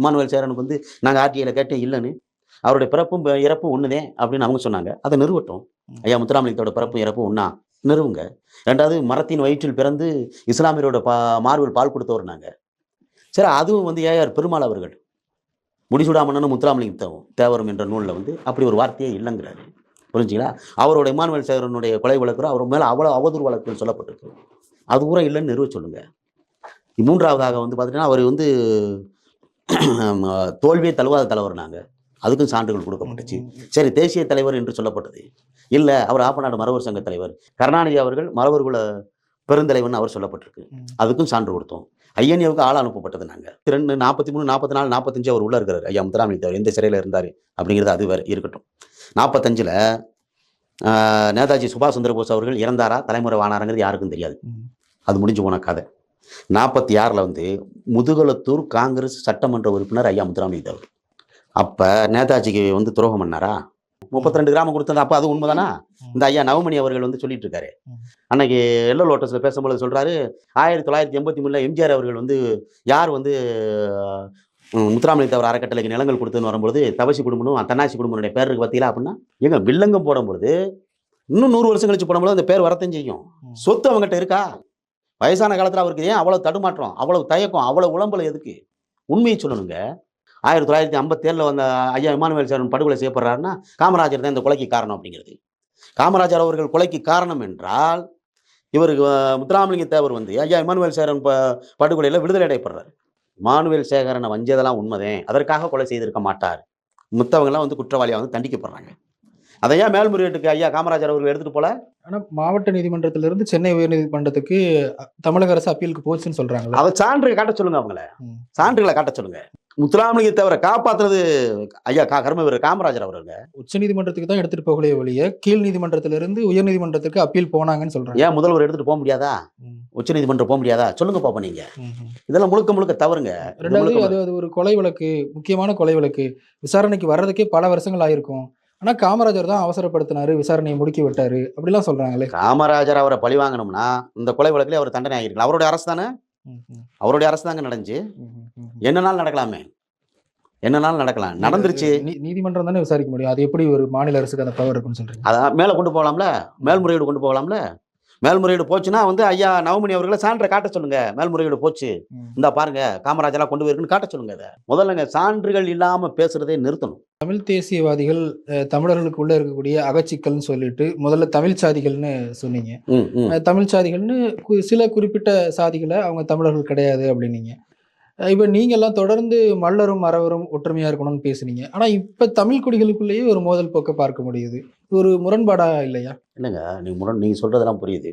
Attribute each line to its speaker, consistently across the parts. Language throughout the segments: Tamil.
Speaker 1: இமானுவேல் சேரனுக்கு வந்து நாங்கள் ஆர்டிஐயில் கேட்டேன் இல்லைன்னு. அவருடைய பிறப்பும் இறப்பும் ஒன்றுதே அப்படின்னு அவங்க சொன்னாங்க. அதை நிறுவட்டும். ஐயா முத்துராமலிங்கத்தோட பிறப்பும் இறப்பும் ஒன்றா நிறுவுங்க. ரெண்டாவது மரத்தின் வயிற்றில் பிறந்து இஸ்லாமியரோட பா மார்பில் பால் கொடுத்தவர் நாங்கள் சரி அதுவும் வந்து ஏஆர் பெருமாள் அவர்கள். முடிசூடாமன்னனும் முத்துராமலிங்க தேவம் தேவரும் என்ற நூலில் வந்து அப்படி ஒரு வார்த்தையே இல்லைங்கிறாரு. புரிஞ்சுங்களா? அவரோட இமானுவேல் சேகரனுடைய கொலை வழக்கு அவர் மேலே அவ்வளோ அவதூறு வழக்குகள் சொல்லப்பட்டிருக்கு. அது கூட இல்லைன்னு நிறுவ சொல்லுங்க. மூன்றாவதாக வந்து பார்த்தீங்கன்னா அவர் வந்து தோல்வியை தழுவாத தலைவர் நாங்கள் அதுக்கும் சான்றுகள் கொடுக்கப்பட்டுச்சு. சரி தேசிய தலைவர் என்று சொல்லப்பட்டது. இல்லை அவர் ஆப்பநாடு மரவர் சங்க தலைவர். கருணாநிதி அவர்கள் மரவர் குல பெருந்தலைவர்னு அவர் சொல்லப்பட்டிருக்கு. அதுக்கும் சான்று கொடுத்தோம். ஐஎன்ஏவுக்கு ஆள் அனுப்பப்பட்டது நாங்கள் ரெண்டு நாற்பத்தி மூணு நாற்பத்தி நாலு நாற்பத்தஞ்சு அவர் உள்ள இருக்கிறார் ஐயா முத்துராமலிங்க தேவர் எந்த சிறையில் இருந்தார் அப்படிங்கிறது அது வேறு இருக்கட்டும். நாற்பத்தஞ்சில் நேதாஜி சுபாஷ் சந்திரபோஸ் அவர்கள் இறந்தாரா தலைமுறை வானாருங்கிறது யாருக்கும் தெரியாது. அது முடிஞ்சு போன கதை. நாற்பத்தி ஆறில் வந்து முதுகுளத்தூர் காங்கிரஸ் சட்டமன்ற உறுப்பினர் ஐயா முத்துராமலிங்க தேவர். அப்போ நேதாஜிக்கு வந்து துரோகம் பண்ணாரா? முப்பத்தி ரெண்டு கிராமம் கொடுத்தது அப்போ அது உண்மைதானா? இந்த ஐயா நவமணி அவர்கள் வந்து சொல்லிட்டு இருக்காரு. அன்னைக்கு எல்லோ லோட்டஸில் பேசும்போது சொல்றாரு ஆயிரத்தி தொள்ளாயிரத்தி எண்பத்தி மூணில் எம்ஜிஆர் அவர்கள் வந்து யார் வந்து முத்துராமலிங்க தேவர் அறக்கட்டளைக்கு நிலங்கள் கொடுத்துன்னு வரும்பொழுது தவசி குடும்பமும் தன்னாசி குடும்பனுடைய பேர் இருக்கு பார்த்தீங்களா அப்படின்னா எங்க வில்லங்கம் போடும்பொழுது இன்னும் நூறு வருஷம் கழிச்சு போடும்போது அந்த பேர் வரத்தையும் செய்யும். சொத்து அவங்ககிட்ட இருக்கா? வயசான காலத்தில் அவருக்கு ஏன் அவ்வளோ தடுமாற்றம் அவ்வளவு தயக்கம் அவ்வளோ உளம்பல எதுக்கு? உண்மையை சொல்லணுங்க. ஆயிரத்தி தொள்ளாயிரத்தி ஐம்பத்தேழில் வந்த ஐயா இமானுவேல் சார் படுகொலை செய்யப்படுறாருன்னா காமராஜர் தான் இந்த கொலைக்கு காரணம் அப்படிங்கிறது. காமராஜர் அவர்கள் கொலைக்கு காரணம் என்றால் இவருக்கு முத்துராமலிங்க தேவர் வந்து ஐயா இமானுவேல் சேரன் ப படுகொலையில் விடுதலை அடைப்படுறாரு இமானுவேல் சேகரனை வஞ்சதெல்லாம் உண்மைதேன் அதற்காக கொலை செய்திருக்க மாட்டார். மித்தவங்கெல்லாம் வந்து குற்றவாளியாக வந்து தண்டிக்கப்படுறாங்க. அதை ஏன் மேல்முறையீட்டுக்கு ஐயா காமராஜர் அவர்கள் எடுத்துட்டு போல?
Speaker 2: ஆனா மாவட்ட நீதிமன்றத்திலிருந்து சென்னை உயர்நீதிமன்றத்துக்கு தமிழக அரசு அப்பீலுக்கு போச்சுன்னு சொல்றாங்களா?
Speaker 1: அதை சான்று காட்ட சொல்லுங்க அவங்கள. சான்றுகளை காட்ட சொல்லுங்க. முத்துராமலிங்க தேவரை காப்பாத்துறது ஐயா கா கர்ம வீரர் காமராஜர் அவர்கள்.
Speaker 2: உச்ச நீதிமன்றத்துக்கு தான் எடுத்துட்டு போகலையே ஒழிய கீழ் நீதிமன்றத்திலிருந்து உயர் நீதிமன்றத்துக்கு அப்பீல் போனாங்கன்னு சொல்றாங்க.
Speaker 1: ஏன் முதல்வர் எடுத்துட்டு போக முடியாதா. உச்ச நீதிமன்றம் போக முடியாதா? சொல்லுங்க பாப்பா நீங்க. இதெல்லாம் முழுக்க முழுக்க தவறுங்க.
Speaker 2: ரெண்டாவது அது அது ஒரு கொலை வழக்கு முக்கியமான கொலை வழக்கு. விசாரணைக்கு வர்றதுக்கே பல வருஷங்கள் ஆயிருக்கும். ஆனா காமராஜர் தான் அவசரப்படுத்தினாரு விசாரணையை முடுக்கி விட்டாரு அப்படிலாம் சொல்றாங்களே.
Speaker 1: காமராஜர் அவரை பழி வாங்கணும்னா இந்த கொலை வழக்கிலே அவர் தண்டனை ஆகிருக்கலாம் அவருடைய அரசு தானே? அவருடைய அரசு தாங்க நடந்துச்சு. என்னனாலும் நடக்கலாமே? என்னனாலும் நடக்கலாம்? நடந்துருச்சு.
Speaker 2: நீ- நீதிமன்றம் தானே விசாரிக்க முடியும். அது எப்படி ஒரு மாநில அரசுக்கு அந்த பவர் இருக்குன்னு சொல்றீங்க?
Speaker 1: அதான் மேலே கொண்டு போகலாம்ல? மேல்முறையீடு கொண்டு போகலாம்ல? மேல்முறையீடு போச்சுன்னா வந்து ஐயா நவமணி அவர்களை சான்றை காட்ட சொல்லுங்க. மேல்முறையீடு போச்சு. இந்த பாருங்க காமராஜெல்லாம் கொண்டு போயிருக்குன்னு காட்ட சொல்லுங்க அதை முதல்லங்க சான்றுகள் இல்லாம பேசுறதே நிறுத்தணும்.
Speaker 2: தமிழ் தேசியவாதிகள் அஹ், தமிழர்களுக்குள்ள இருக்கக்கூடிய அகச்சிக்கல்னு சொல்லிட்டு முதல்ல தமிழ் சாதிகள்னு சொன்னீங்க. தமிழ் சாதிகள்னு சில குறிப்பிட்ட சாதிகளை அவங்க தமிழர்கள் கிடையாது அப்படின்னீங்க. இப்ப நீங்க எல்லாம் தொடர்ந்து மல்லரும் மறவரும் ஒற்றுமையா இருக்கணும்னு பேசுனீங்க. ஆனா இப்ப தமிழ் குடிகளுக்குள்ளேயே ஒரு மோதல் போக்க பார்க்க முடியுது. ஒரு முரண்பாடா இல்லையா?
Speaker 1: இல்லைங்க நீங்க முரண் நீங்க சொல்றதெல்லாம் புரியுது.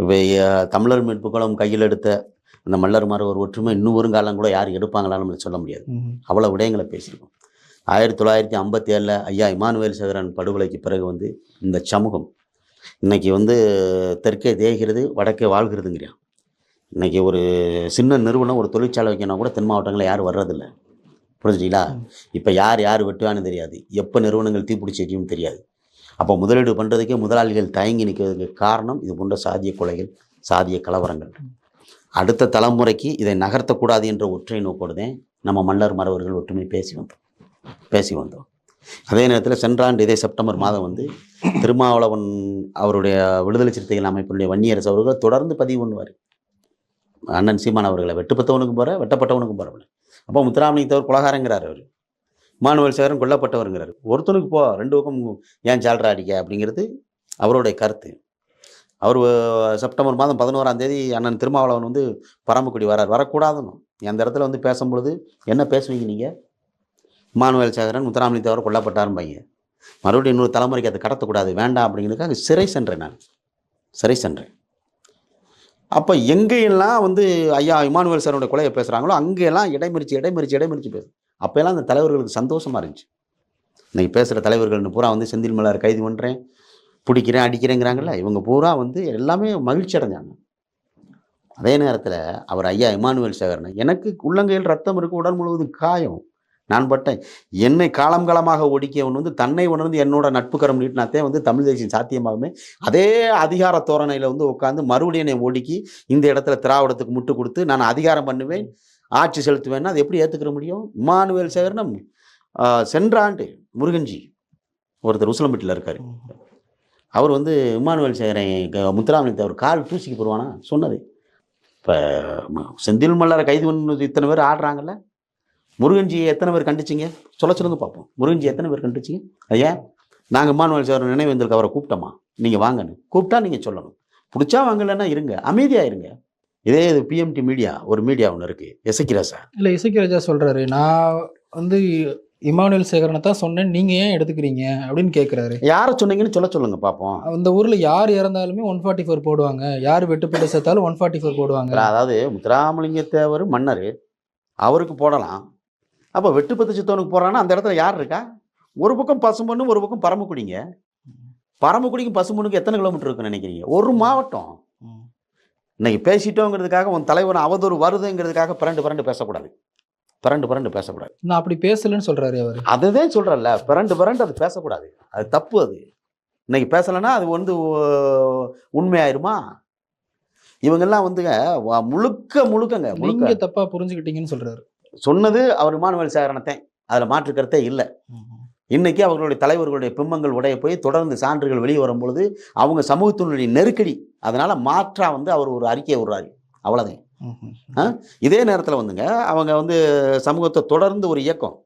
Speaker 1: இப்போ தமிழர் மீட்பு குளம் கையில் எடுத்த அந்த மல்லர் ஒரு ஒற்றுமை இன்னும் வருங்காலம் கூட யார் எடுப்பாங்களான்னு சொல்ல முடியாது. அவ்வளோ விடயங்களை பேசியிருக்கோம். ஆயிரத்தி தொள்ளாயிரத்தி ஐம்பத்தி ஏழில் ஐயா இமானுவேல் சேகரன் படுகொலைக்கு பிறகு வந்து இந்த சமூகம் இன்னைக்கு வந்து தெற்கே தேய்கிறது வடக்கே வாழ்கிறதுங்கிறான் இன்றைக்கி ஒரு சின்ன நிறுவனம் ஒரு தொழிற்சாலை வைக்கணும் கூட தென் மாவட்டங்களில் யாரும் வர்றதில்ல. புரிஞ்சுங்களா இப்போ யார் யார் வெட்டுவான்னு தெரியாது. எப்போ நிறுவனங்கள் தீப்பிடிச்சி தெரியாது. அப்போ முதலீடு பண்ணுறதுக்கே முதலாளிகள் தயங்கி நிற்கிறதுக்கு காரணம் இது போன்ற சாதிய கொலைகள் சாதிய கலவரங்கள். அடுத்த தலைமுறைக்கு இதை நகர்த்தக்கூடாது என்ற ஒற்றை நோக்கோடுதேன் நம்ம மன்னர் மறவர்கள் ஒற்றுமை பேசி வந்தோம். பேசி வந்தோம். அதே நேரத்தில் சென்ற ஆண்டு இதே செப்டம்பர் மாதம் வந்து திருமாவளவன் அவருடைய விடுதலை சிறுத்தைகள் அமைப்பினுடைய வன்னியரசு அவர்கள் தொடர்ந்து பதிவு பண்ணுவார். அண்ணன் சீமான் அவர்களை வெட்டுப்பட்டவனுக்கும் போகிற வெட்டப்பட்டவனுக்கும் போகிறவன் அப்போ முத்துராமலிங்க தவிர குலகாரங்கிறார் அவர். மானுவல் சேகரன் கொல்லப்பட்டவருங்கிறார். ஒருத்தனுக்கு போ ரெண்டு பக்கம் ஏன் சால்ரா அடிக்க அப்படிங்கிறது அவருடைய கருத்து. அவர் செப்டம்பர் மாதம் பதினோராம் தேதி அண்ணன் திருமாவளவன் வந்து பரமக்குடி வரார். வரக்கூடாதுன்னு. அந்த இடத்துல வந்து பேசும்பொழுது என்ன பேசுவீங்க நீங்கள் மானுவேல் சேகரன் முத்துராமலி தவிர கொல்லப்பட்டாரும்பாங்க மறுபடியும் இன்னொரு தலைமுறைக்கு அதை கடத்தக்கூடாது வேண்டாம் அப்படிங்கிறதுக்காக சிறை சென்றேன் நான். சிறை சென்றேன். அப்போ எங்கெல்லாம் வந்து ஐயா இமானுவேல் சாரோட கொலையை பேசுகிறாங்களோ அங்கெல்லாம் இடைமறிச்சு இடைமறிச்சு இடைமறிச்சு பேசு. அப்போல்லாம் அந்த தலைவர்களுக்கு சந்தோஷமாக இருந்துச்சு. இன்னைக்கு பேசுகிற தலைவர்கள்னு பூரா வந்து செந்தில் மலர் கைது பண்ணுறேன் பிடிக்கிறேன் அடிக்கிறேங்கிறாங்கல்ல? இவங்க பூரா வந்து எல்லாமே மகிழ்ச்சி அடைஞ்சாங்க. அதே நேரத்தில் அவர் ஐயா இமானுவேல் சேகரன் எனக்கு உள்ளங்கையில் ரத்தம் இருக்கு உடல் முழுவதும் காயம். நான் பட்டேன். என்னை காலம் காலமாக ஒடுக்கியவன் வந்து தன்னை உணர்ந்து என்னோட நட்பு கரம் நீட்டினாத்தே வந்து தமிழ் தேசியம் சாத்தியமாகுமே. அதே அதிகார தோரணையில் வந்து உட்காந்து மறுபடியும் என்னை ஒடுக்கி இந்த இடத்துல திராவிடத்துக்கு முட்டு கொடுத்து நான் அதிகாரம் பண்ணுவேன் ஆட்சி செலுத்துவேன்னா அது எப்படி ஏற்றுக்கிற முடியும்? இமானுவேல் சேகரனம் சென்ற ஆண்டு முருகன்ஜி ஒருத்தர் உசிலம்பட்டியில் இருக்கார். அவர் வந்து இமானுவேல் சேகரன் முத்துராமலிங்கத்தை அவர் கால் தூசிக்கு போடுவானா? சொன்னது. இப்போ செந்தில் மல்லரை கைது பண்ணது இத்தனை பேர் ஆடுறாங்கல்ல? முருகன்ஜியை எத்தனை பேர் கண்டிச்சிங்க? சொல்ல சொல்லுங்க பார்ப்போம் முருகன்ஜி எத்தனை பேர் கண்டிச்சிங்க? ஐயா நாங்கள் இமானுவேல் சேகரன் நினைவேந்தலுக்கு அவரை கூப்பிட்டோமா? நீங்கள் வாங்கன்னு. கூப்பிட்டா நீங்கள் சொல்லணும். பிடிச்சா வாங்கலைன்னா இருங்க. அமைதியாக இருங்க. இதே இது பிஎம்டி மீடியா ஒரு மீடியா ஒன்று இருக்குது எசக்கிராசா
Speaker 2: இல்ல இசைக்கு ராஜா சொல்றாரு. நான் வந்து இமானுவேல் சேகரனை தான் சொன்னேன். நீங்க ஏன் எடுத்துக்கிறீங்க அப்படின்னு கேக்குறாரு.
Speaker 1: யாரை சொன்னீங்கன்னு சொல்ல சொல்லுங்க பார்ப்போம்
Speaker 2: அந்த ஊர்ல யார் இறந்தாலுமே ஒன் ஃபார்ட்டி ஃபோர் போடுவாங்க. யார் வெட்டுப்பட்டு செத்தாலும் ஒன் ஃபார்ட்டி ஃபோர் போடுவாங்க
Speaker 1: அதாவது முத்துராமலிங்க தேவர் மன்னர் அவருக்கு போடலாம். அப்போ வெட்டுப்பத்து சித்தவனுக்கு போடுறான்னா அந்த இடத்துல யார் இருக்கா? ஒரு பக்கம் பசும்பொண்ணு ஒரு பக்கம் பரமக்குடிங்க. பரமக்குடிக்கும் பசும்பொண்ணுக்கு எத்தனை கிலோமீட்டர் இருக்குன்னு நினைக்கிறீங்க? ஒரு மாவட்டம். இன்னைக்கு பேசிட்டோங்கிறதுக்காக உன் தலைவன் அவதூறு வருதுங்கிறதுக்காக பிறண்டு பிறண்டு பேசக்கூடாது. பிறண்டு பிறண்டு பேசக்கூடாது.
Speaker 2: நான் அப்படி பேசலன்னு சொல்றாரு அவரு.
Speaker 1: அதுதான் சொல்கிறல்ல பிறண்டு பிறண்டு அது பேசக்கூடாது. அது தப்பு அது. இன்னைக்கு பேசலைன்னா அது வந்து உண்மையாயிருமா? இவங்கெல்லாம் வந்துங்க முழுக்க முழுக்கங்க முழுக்க.
Speaker 2: நீங்க தப்பா புரிஞ்சுக்கிட்டீங்கன்னு சொல்றாரு.
Speaker 1: சொன்னது அவர் இமானுவேல் சேகரனத்தை. அதில் மாற்று கருத்தே இல்லை இன்னைக்கு அவர்களுடைய தலைவர்களுடைய பிம்பங்கள் உடைய போய் தொடர்ந்து சான்றுகள் வெளியே வரும்பொழுது அவங்க சமூகத்தினுடைய நெருக்கடி அதனால மாற்றா வந்து அவர் ஒரு அறிக்கையை விடுறாரு. அவ்வளோதான் இதே நேரத்தில் வந்துங்க அவங்க வந்து சமூகத்தை தொடர்ந்து ஒரு இயக்கம்.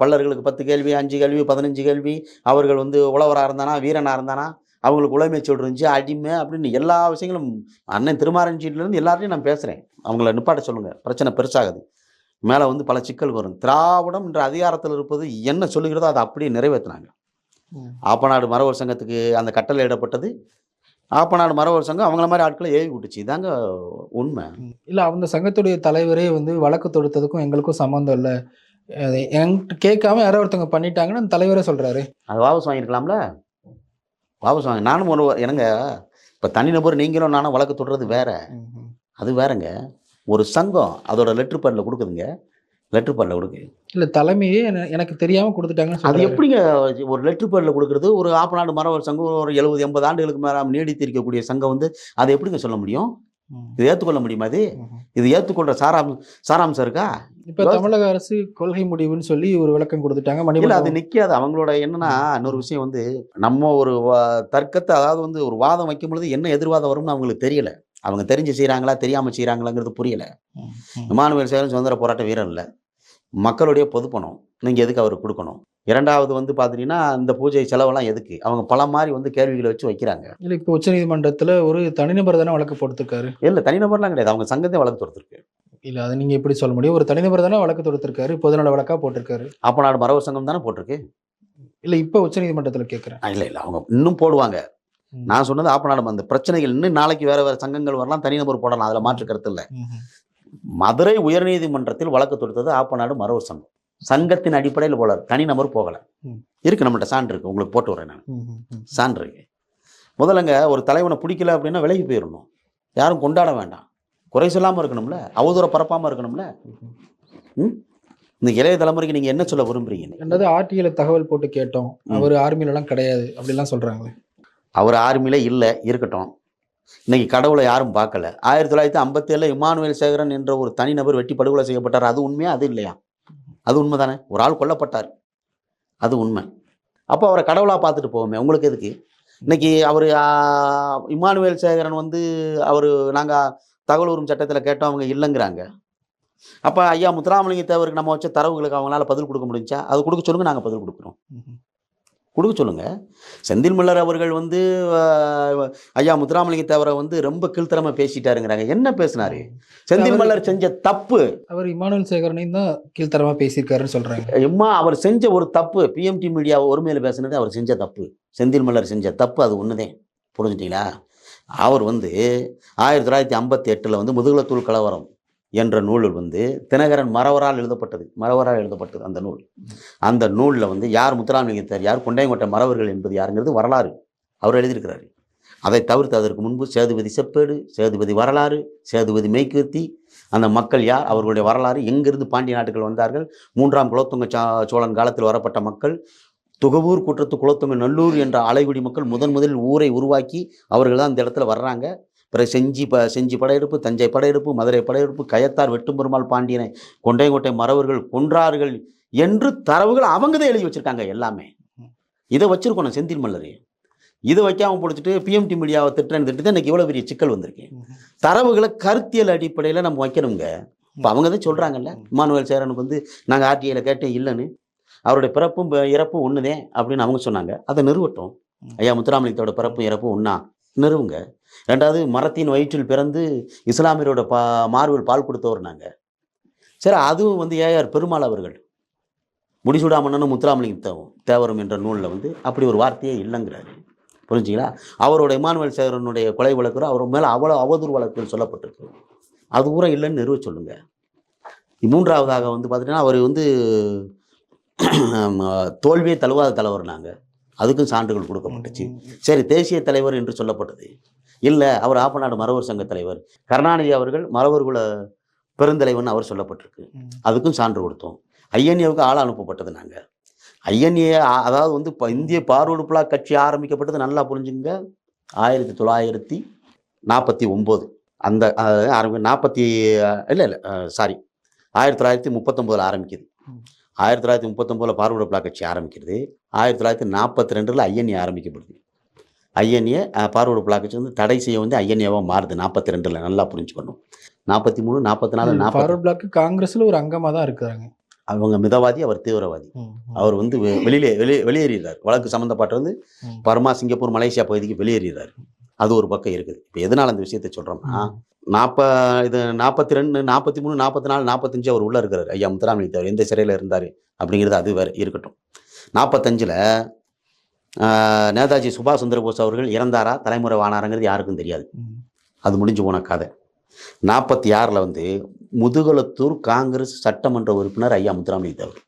Speaker 1: பல்லர்களுக்கு பத்து கேள்வி அஞ்சு கேள்வி பதினஞ்சு கேள்வி அவர்கள் வந்து உழவராக இருந்தானா வீரனாக இருந்தானா அவங்களுக்கு உழைமை சொல் இருந்துச்சு அடிமை அப்படின்னு எல்லா விஷயங்களும் அண்ணன் திருமாரஞ்சியிலேருந்து எல்லார்ட்டையும் நான் பேசுகிறேன் அவங்கள நிப்பாட்ட சொல்லுங்கள் பிரச்சனை பெருசாகுது. மேலே வந்து பல சிக்கல் வரும். திராவிடம் என்ற அதிகாரத்தில் இருப்பது என்ன சொல்லுகிறதோ அதை அப்படியே நிறைவேற்றினாங்க. ஆப்பநாடு மரவர் சங்கத்துக்கு அந்த கட்டளை இடப்பட்டது. ஆப்பநாடு மரவர் சங்கம் அவங்கள மாதிரி ஆட்களை ஏவி விட்டுச்சு. இதாங்க உண்மை.
Speaker 2: இல்ல அந்த சங்கத்துடைய தலைவரே வந்து வழக்கு தொடுத்ததுக்கும் எங்களுக்கும் சம்மந்தம் இல்லை. என்கிட்ட கேட்காம யாரோ ஒருத்தவங்க பண்ணிட்டாங்கன்னு அந்த தலைவரே சொல்றாரு.
Speaker 1: அது வாபஸ் வாங்கியிருக்கலாம்ல? வாபஸ் வாங்கி நானும் ஒரு எனங்க இப்போ தனிநபர் நீங்களும் நானும் வழக்கு தொடுறது வேற. அது வேறங்க. ஒரு சங்கம் அதோட லெட்ரு பேரில் கொடுக்குதுங்க. லெட்ரு பேரில் கொடுக்கு.
Speaker 2: இல்ல தலைமையே என- எனக்கு தெரியாம கொடுத்துட்டாங்கன்னு
Speaker 1: அது எப்படிங்க ஒரு லெட்ரு பேரில் கொடுக்குறது? ஒரு ஆப்பநாடு மரவர் சங்கம் ஒரு எழுபது எண்பது ஆண்டுகளுக்கு மேலே நீடித்து இருக்கக்கூடிய சங்கம் வந்து அதை எப்படிங்க சொல்ல முடியும். இது ஏற்றுக்கொள்ள முடியுமா இது. இது ஏற்றுக்கொள்ற சாராம் சாராம்சம் இருக்கா?
Speaker 2: இப்ப தமிழக அரசு கொள்கை முடிவுன்னு சொல்லி ஒரு விளக்கம் கொடுத்துட்டாங்க
Speaker 1: இல்ல அது நிக்காது. அவங்களோட என்னன்னா இன்னொரு விஷயம் வந்து நம்ம ஒரு தர்க்கத்தை அதாவது வந்து ஒரு வாதம் வைக்கும் பொழுது என்ன எதிர்வாதம் வரும்னு அவங்களுக்கு தெரியல. அவங்க தெரிஞ்சு செய்றாங்களா தெரியாம செய்றாங்களாங்கிறது புரியல. இமானுவேல் சேகரன் சுதந்திர போராட்ட வீரர் இல்லை. மக்களுடைய பொதுப்பணம். நீங்க எதுக்கு அவருக்கு கொடுக்கணும்? இரண்டாவது வந்து பாத்தீங்கன்னா இந்த பூஜை செலவெல்லாம் எதுக்கு? அவங்க பல மாதிரி வந்து கேள்விகளை வச்சு வைக்கிறாங்க.
Speaker 2: இல்ல இப்போ உச்சநீதிமன்றத்துல ஒரு தனிநபர் தானே வழக்கு போட்டிருக்காரு.
Speaker 1: இல்ல தனிநபர்லாம் கிடையாது. அவங்க சங்கத்தை வளர்த்து தொடுத்திருக்கு.
Speaker 2: இல்ல அதை நீங்க எப்படி சொல்ல முடியும்? ஒரு தனிநபர் தானே வழக்கு தொடுத்திருக்காரு பொதுநல வழக்கா போட்டிருக்காரு.
Speaker 1: ஆப்பநாடு மரவர் சங்கம் தானே போட்டிருக்கு?
Speaker 2: இல்ல இப்ப உச்சநீதிமன்றத்துல கேக்குறேன்.
Speaker 1: ஆ, இல்ல இல்ல அவங்க இன்னும் போடுவாங்க. நான் சொன்னது ஆப்பநாடு அந்த பிரச்சனைகள் இன்னும் நாளைக்கு வேற வேற சங்கங்கள் வரலாம் தனிநபர் போடலாம் அதுல மாற்று கருத்து இல்லை. மதுரை உயர்நீதிமன்றத்தில் வழக்கு தொடுத்தது ஆப்பநாடு மரவர் சங்கம். சங்கத்தின் அடிப்படையில் போல தனிநபர் போகல. இருக்கு நம்மகிட்ட சான்று இருக்கு. உங்களுக்கு போட்டு வரேன் நான். சான்று இருக்கு. முதல்லங்க ஒரு தலைவனை பிடிக்கல அப்படின்னா விலகி போயிடணும் யாரும் கொண்டாட வேண்டாம். குறை சொல்லாமல் இருக்கணும்ல அவதூற பரப்பாமல் இருக்கணும்ல. இந்த இளைய தலைமுறைக்கு நீங்கள் என்ன சொல்ல விரும்புறீங்க?
Speaker 2: ரெண்டாவது ஆர்டிஐல தகவல் போட்டு கேட்டோம். அவர் ஆர்மில எல்லாம் கிடையாது அப்படிலாம் சொல்றாங்களே.
Speaker 1: அவர் ஆர்மியில் இல்லை இருக்கட்டும். இன்னைக்கு கடவுளை யாரும் பார்க்கல. ஆயிரத்தி தொள்ளாயிரத்தி ஐம்பத்தி ஏழில் இமானுவேல் சேகரன் என்ற ஒரு தனிநபர் வெட்டி படுகொலை செய்யப்பட்டார். அது உண்மையா? அது இல்லையா? அது உண்மை தானே ஒரு ஆள் கொல்லப்பட்டார். அது உண்மை. அப்போ அவரை கடவுளாக பார்த்துட்டு போவோமே உங்களுக்கு எதுக்கு? இன்னைக்கு அவர் இமானுவேல் சேகரன் வந்து அவர் நாங்கள் தகவல் உரிமை சட்டத்தில் கேட்டோம் அவங்க இல்லைங்கிறாங்க. அப்போ ஐயா முத்துராமலிங்க தேவருக்கு நம்ம வச்ச தரவுகளுக்கு அவங்களால பதில் கொடுக்க முடிஞ்சா? அது கொடுக்க சொல்லுங்க நாங்கள் பதில் கொடுக்குறோம். கொடுக்க சொல்லுங்க. செந்தில் மல்லர் அவர்கள் வந்து ஐயா முத்துராமலிங்க தேவரை வந்து ரொம்ப கீழ்த்தரமா பேசிட்டாருங்கிறாங்க. என்ன பேசினாரு? செந்தில் மல்லர் செஞ்ச தப்பு.
Speaker 2: அவர் இமானுவல் சேகரனையும் தான் கீழ்த்தரமா பேசியிருக்காருன்னு சொல்றாங்க.
Speaker 1: எம்மா அவர் செஞ்ச ஒரு தப்பு. பிஎம்டி மீடியா ஒருமையில் பேசுனது அவர் செஞ்ச தப்பு. செந்தில் மல்லர் செஞ்ச தப்பு அது ஒண்ணுதே. புரிஞ்சுட்டீங்களா? அவர் வந்து ஆயிரத்தி தொள்ளாயிரத்தி ஐம்பத்தி எட்டில் வந்து முதுகுலத்தூள் கலவரம். என்ற நூலில் வந்து தினகரன் மறவரால் எழுதப்பட்டது. மறவரால் எழுதப்பட்டது அந்த நூல். அந்த நூலில் வந்து யார் முத்துராமலிங்கத்தார் யார் கொண்டையங்கோட்டை மறவர்கள் என்பது யாருங்கிறது வரலாறு. அவர் எழுதியிருக்கிறாரு. அதை தவிர்த்து அதற்கு முன்பு சேதுபதி செப்பேடு சேதுபதி வரலாறு சேதுபதி மெய்கீர்த்தி அந்த மக்கள் யார் அவர்களுடைய வரலாறு எங்கிருந்து பாண்டிய நாட்டுகள் வந்தார்கள் மூன்றாம் குலோத்துங்க சா சோழன் காலத்தில் வரப்பட்ட மக்கள் துகவூர் குற்றத்து குலத்துங்க நல்லூர் என்ற அலைகுடி மக்கள் முதன் முதலில் ஊரை உருவாக்கி அவர்கள் தான் இந்த இடத்துல வர்றாங்க. பிறகு செஞ்சி ப செஞ்சி படையெடுப்பு தஞ்சை படையெடுப்பு மதுரை படையெடுப்பு கயத்தார் வெட்டும்பெருமாள் பாண்டியனை கொண்டையங்கோட்டை மறவர்கள் கொன்றார்கள் என்று தரவுகள் அவங்க தான் எழுதி வச்சிருக்காங்க எல்லாமே. இதை வச்சிருக்கணும் செந்தில் மல்லர். இதை வைக்காம பிடிச்சிட்டு பிஎம்டி மீடியாவை திட்டுறேன்னு திட்டு தான் இன்னைக்கு இவ்வளோ பெரிய சிக்கல் வந்திருக்கு. தரவுகளை கருத்தியல் அடிப்படையில் நம்ம வைக்கணுங்க. இப்போ அவங்க தான் சொல்கிறாங்கல்ல இமானுவேல் சேரனுக்கு வந்து நாங்கள் ஆர்டிஐல கேட்டேன் இல்லைன்னு. அவருடைய பிறப்பும் இறப்பும் ஒன்றுதே அப்படின்னு அவங்க சொன்னாங்க. அதை நிறுவட்டும். ஐயா முத்துராமலிங்கத்தோட பிறப்பும் இறப்பும் ஒன்றா நிறுவுங்க. ரெண்டாவது மரத்தின் வயிற்றில் பிறந்து இஸ்லாமியரோட பா மார்பில் பால் கொடுத்தவர் நாங்கள் சரி அதுவும் வந்து ஏஆர் பெருமாள் அவர்கள். முடிசூடா மன்னனும் முத்துராமலிங்க தேவம் தேவரும் என்ற நூலில் வந்து அப்படி ஒரு வார்த்தையே இல்லைங்கிறாரு. புரிஞ்சுங்களா? அவரோட இமானுவேல் சேகரனுடைய கொலை வழக்கு அவர் மேலே அவ்வளோ அவதூறு வழக்குகள் சொல்லப்பட்டிருக்கு. அது பூரா இல்லைன்னு நிறுவ சொல்லுங்கள் மூன்றாவதாக வந்து பார்த்துட்டீங்கன்னா அவர் வந்து தோல்வியை தோல்வியே தழுவாத தலைவர் நாங்கள் அதுக்கும் சான்றுகள் கொடுக்கப்பட்டுச்சு. சரி தேசிய தலைவர் என்று சொல்லப்பட்டது. இல்லை அவர் ஆப்பநாடு மறவர் சங்க தலைவர். கருணாநிதி அவர்கள் மறவர் குல பெருந்தலைவன் அவர் சொல்லப்பட்டிருக்கு. அதுக்கும் சான்று கொடுத்தோம். ஐஎன்ஏவுக்கு ஆள் அனுப்பப்பட்டது நாங்கள் ஐஎன்ஏ அதாவது வந்து இப்போ இந்திய பார்வடுப்புலா கட்சி ஆரம்பிக்கப்பட்டது நல்லா புரிஞ்சுங்க. ஆயிரத்தி தொள்ளாயிரத்தி நாற்பத்தி ஒம்பது. அந்த ஆரம்பி நாற்பத்தி இல்லை இல்லை சாரி ஆயிரத்தி தொள்ளாயிரத்தி முப்பத்தொம்போதில் ஆரம்பிக்குது. ஆயிரத்தி தொள்ளாயிரத்தி முப்பத்தொம்போதில் பார்வடுப்புலா கட்சி ஆரம்பிக்கிறது. ஆயிரத்தி தொள்ளாயிரத்தி நாற்பத்தி ரெண்டில் ஐஎன்ஏ ஆரம்பிக்கப்படுது. ஐஎன்ஏ பார்வடுப்புலா கட்சி வந்து தடை செய்ய வந்து ஐஎன்ஏவாக மாறுது நாற்பத்தி ரெண்டில். நல்லா புரிஞ்சுக்கணும். நாற்பத்தி மூணு நாற்பத்தி நாலு நாற்பத்தி
Speaker 2: ஃபார்வர்ட் பிளாக் காங்கிரஸ்ல ஒரு அங்கமா தான் இருக்கிறாங்க.
Speaker 1: அவங்க மிதவாதி அவர் தீவிரவாதி. அவர் வந்து வெளியிலே வெளியே வெளியேறிடுறார். வழக்கு சம்மந்தப்பட்ட வந்து. பர்மா சிங்கப்பூர் மலேசியா பகுதிக்கு வெளியேறிடுறார். அது ஒரு பக்கம் இருக்குது. இப்போ எதனால் அந்த விஷயத்தை சொல்கிறோம்னா நாற்ப இது நாற்பத்தி ரெண்டு நாற்பத்தி மூணு நாற்பத்தி நாலு நாற்பத்தஞ்சு அவர் உள்ளே இருக்கிறார். ஐயா முத்துராமலிங்க தேவர் எந்த சிறையில் இருந்தார் அப்படிங்கிறது அது வேறு இருக்கட்டும். நாற்பத்தஞ்சில் நேதாஜி சுபாஷ் சந்திர போஸ் அவர்கள் இறந்தாரா தலைமுறை வானாருங்கிறது யாருக்கும் தெரியாது. அது முடிஞ்சு போன கதை. நாற்பத்தி ஆறில் வந்து முதுகுளத்தூர் காங்கிரஸ் சட்டமன்ற உறுப்பினர் ஐயா முத்துராமலிங்க தேவர்.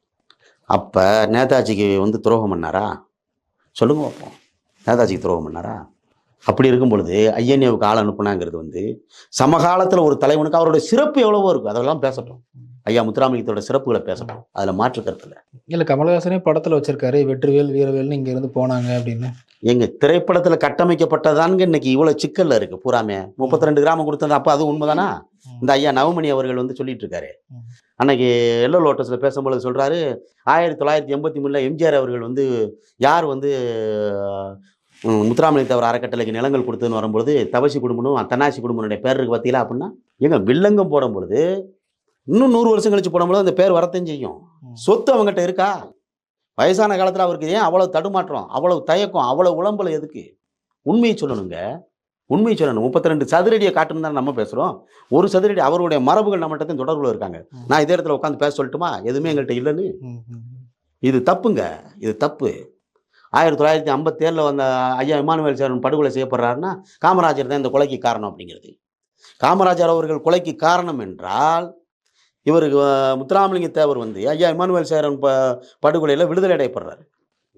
Speaker 1: அப்போ நேதாஜிக்கு வந்து துரோகம் பண்ணாரா? சொல்லுங்க பார்ப்போம் நேதாஜிக்கு துரோகம் பண்ணாரா? அப்படி இருக்கும் பொழுது ஐஎன்ஏவுக்கு ஆள் அனுப்புனாங்கிறது வந்து சமகாலத்தில் ஒரு தலைவனுக்கு அவரோட சிறப்பு எவ்வளவோ இருக்கும் அதெல்லாம் பேசட்டும். ஐயா முத்துராமலிங்கத்தோட சிறப்புகளை பேசட்டும். அதில் மாற்று கருத்தில்.
Speaker 2: இல்ல கமலஹாசனே படத்துல வச்சிருக்காரு. வெற்றிவேல் வீரவேல்னு இங்க இருந்து போனாங்க அப்படின்னு.
Speaker 1: எங்க திரைப்படத்தில் கட்டமைக்கப்பட்டதாங்க இன்னைக்கு இவ்வளோ சிக்கல்ல இருக்கு. பூராமே முப்பத்தி ரெண்டு கிராமம் கொடுத்தது. அப்போ அது உண்மைதானா? இந்த ஐயா நவமணி அவர்கள் வந்து சொல்லிட்டு இருக்காரு. அன்னைக்கு எல்லோ லோட்டஸில் பேசும்பொழுது சொல்றாரு ஆயிரத்தி தொள்ளாயிரத்தி எண்பத்தி மூணில் எம்ஜிஆர் அவர்கள் வந்து யார் வந்து ம், முத்துராமலிங்க தேவர் அறக்கட்டளைக்கு நிலங்கள் கொடுத்துன்னு வரும்பொழுது தவசி குடும்பமும் தன்னாசி குடும்பனுடைய பேர் இருக்கு பார்த்தீங்களா அப்படின்னா எங்க வில்லங்கம் போடும் பொழுது இன்னும் நூறு வருஷம் கழிச்சு போடும்பொழுது அந்த பேர் வரத்தையும் செய்யும். சொத்து அவங்ககிட்ட இருக்கா? வயசான காலத்தில் அவருக்கு ஏன் அவ்வளவு தடுமாற்றம் அவ்வளவு தயக்கம் அவ்வளவு உளம்பல் எதுக்கு? உண்மையை சொல்லணுங்க. உண்மையை சொல்லணும். முப்பத்தி ரெண்டு சதுரடியை காட்டுன்னு தான் நம்ம பேசுகிறோம் ஒரு சதுரடி அவருடைய மரபுகள் நம்மகிட்ட தொடர்புல இருக்காங்க. நான் இதே இடத்துல உட்காந்து பேச சொல்லட்டுமா? எதுவுமே எங்கள்கிட்ட இல்லைன்னு. இது தப்புங்க. இது தப்பு. ஆயிரத்தி தொள்ளாயிரத்தி ஐம்பத்தேழில் வந்த ஐயா இமானுவேல் சேரன் படுகொலை செய்யப்படுறாருன்னா காமராஜர் தான் இந்த கொலைக்கு காரணம் அப்படிங்கிறது. காமராஜர் அவர்கள் கொலைக்கு காரணம் என்றால் இவருக்கு முத்துராமலிங்க தேவர் வந்து ஐயா இமானுவேல் சேகரன் ப படுகொலையில் விடுதலை அடைப்படுறாரு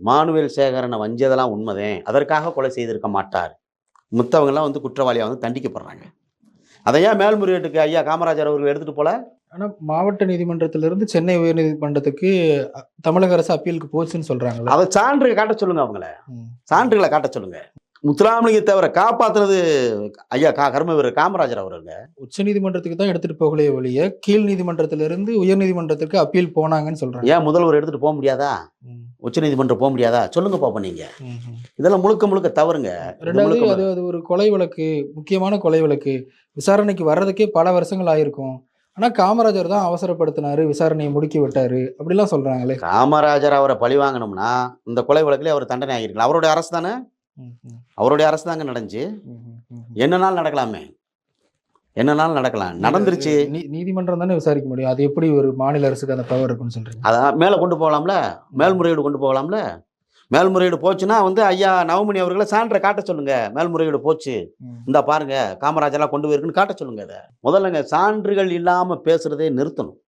Speaker 1: இமானுவேல் சேகரனை வஞ்சதெல்லாம் உண்மைதேன் அதற்காக கொலை செய்திருக்க மாட்டார். முத்தவங்கெல்லாம் வந்து குற்றவாளியாக வந்து தண்டிக்கப்படுறாங்க. அதை மேல்முறையீட்டுக்கு ஐயா காமராஜர் அவர்கள் எடுத்துகிட்டு போல?
Speaker 2: ஆனா மாவட்ட நீதிமன்றத்திலிருந்து சென்னை உயர்நீதிமன்றத்துக்கு தமிழக அரசு அப்பீலுக்கு போச்சுன்னு சொல்றாங்கல்ல
Speaker 1: அதை சான்று காட்ட சொல்லுங்க அவங்கள. சான்றுகளை காட்ட சொல்லுங்க. முத்துராமலிங்க தேவரை காப்பாத்துறது ஐயா கா கர்ம வீரர் காமராஜர் அவருங்க
Speaker 2: உச்ச நீதிமன்றத்துக்கு தான் எடுத்துட்டு போகலையே ஒழிய கீழ் நீதிமன்றத்திலிருந்து உயர் நீதிமன்றத்துக்கு அப்பீல் போனாங்கன்னு சொல்றாங்க.
Speaker 1: ஏன் முதல்வர் எடுத்துட்டு போக முடியாதா?
Speaker 2: ம்,
Speaker 1: உச்சநீதிமன்றம் போக முடியாதா? சொல்லுங்க பாப்போம் நீங்க. இதெல்லாம் முழுக்க முழுக்க தவறுங்க.
Speaker 2: ரெண்டாவது அது அது ஒரு கொலை வழக்கு முக்கியமான கொலை வழக்கு. விசாரணைக்கு வர்றதுக்கே பல வருஷங்கள் ஆயிருக்கும். ஆனா காமராஜர் தான் அவசரப்படுத்தினாரு விசாரணையை முடுக்கி விட்டாரு அப்படிலாம் சொல்றாங்களே.
Speaker 1: காமராஜர் அவரை பழி வாங்கணும்னா இந்த கொலை வழக்குல அவர் தண்டனை ஆகிருக்கலாம் அவருடைய அரசு தானே? அவருடைய அரசு தாங்க நடந்துச்சு. என்ன நாள் நடக்கலாமே? என்ன நாள் நடக்கலாம்? நடந்துருச்சு.
Speaker 2: நீ- நீதிமன்றம் தானே விசாரிக்க முடியும். அது எப்படி ஒரு மாநில அரசுக்கு அந்த பவர் இருக்குன்னு சொல்றீங்க?
Speaker 1: அதான் மேலே கொண்டு போகலாம்ல? மேல்முறையீடு கொண்டு போகலாம்ல? மேல்முறையீடு போச்சுன்னா வந்து ஐயா நவமணி அவர்களை சான்றை காட்ட சொல்லுங்க. மேல்முறையீடு போச்சு. இந்த பாருங்க காமராஜர்லாம் கொண்டு போயிருக்குன்னு காட்ட சொல்லுங்க அதை முதல்லங்க சான்றுகள் இல்லாம பேசுறதே நிறுத்தணும்.